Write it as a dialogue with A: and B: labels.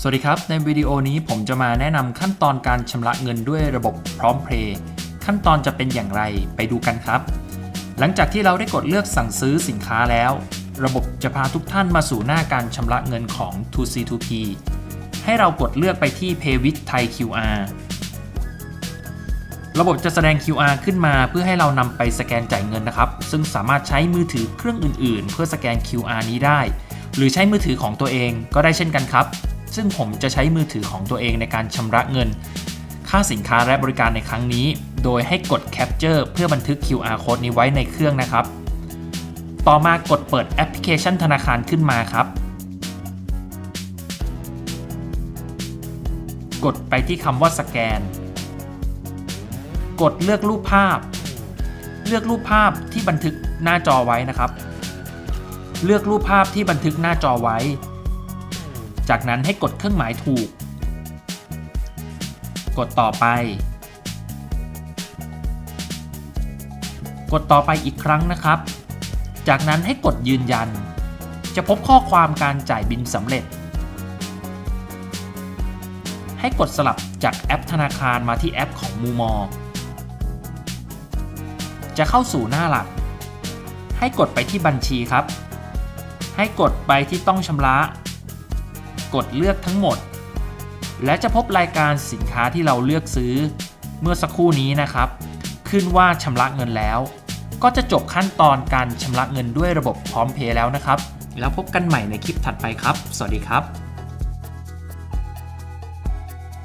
A: สวัสดีครับ ในวิดีโอนี้ผมจะมาแนะนำขั้นตอนการชำระเงินด้วยระบบพร้อมเพย์ขั้นตอนจะเป็นอย่างไรไปดูกันครับ หลังจากที่เราได้กดเลือกสั่งซื้อสินค้าแล้ว ระบบจะพาทุกท่านมาสู่หน้าการชำระเงินของ 2C2P ให้เรากดเลือกไปที่ Pay with Thai QR ระบบจะแสดง QR ขึ้นมาเพื่อให้เรานำไปสแกนจ่ายเงินนะครับ ซึ่งสามารถใช้มือถือเครื่องอื่น ๆ เพื่อสแกน QR นี้ได้ หรือใช้มือถือของตัวเองก็ได้เช่นกันครับ ซึ่งผมจะใช้มือถือของตัวเองในการชำระเงิน ค่าสินค้าและบริการในครั้งนี้ โดยให้กด Capture เพื่อบันทึก QR code นี้ไว้ในเครื่องนะครับ ต่อมากดเปิดแอปพลิเคชันธนาคารขึ้นมาครับ กดไปที่คำว่าสแกน กดเลือกรูปภาพ เลือกรูปภาพที่บันทึกหน้าจอไว้นะครับ เลือกรูปภาพที่บันทึกหน้าจอไว้ จากนั้นให้กดเครื่องหมายถูก กดต่อไป กดต่อไปอีกครั้งนะครับ จากนั้นให้กดยืนยัน จะพบข้อความการจ่ายบินสำเร็จ ให้กดสลับจากแอปธนาคารมาที่แอปของมูมอ จะเข้าสู่หน้าหลัก ให้กดไปที่บัญชีครับ ให้กดไปที่ต้องชำระ กดเลือกทั้งหมด และจะพบรายการสินค้าที่เราเลือกซื้อ เมื่อสักครู่นี้นะครับ ขึ้นว่าชำระเงินแล้ว ก็จะจบขั้นตอนการชำระเงินด้วยระบบพร้อมเพย์แล้วนะครับ แล้วพบกันใหม่ในคลิปถัดไปครับ สวัสดีครับ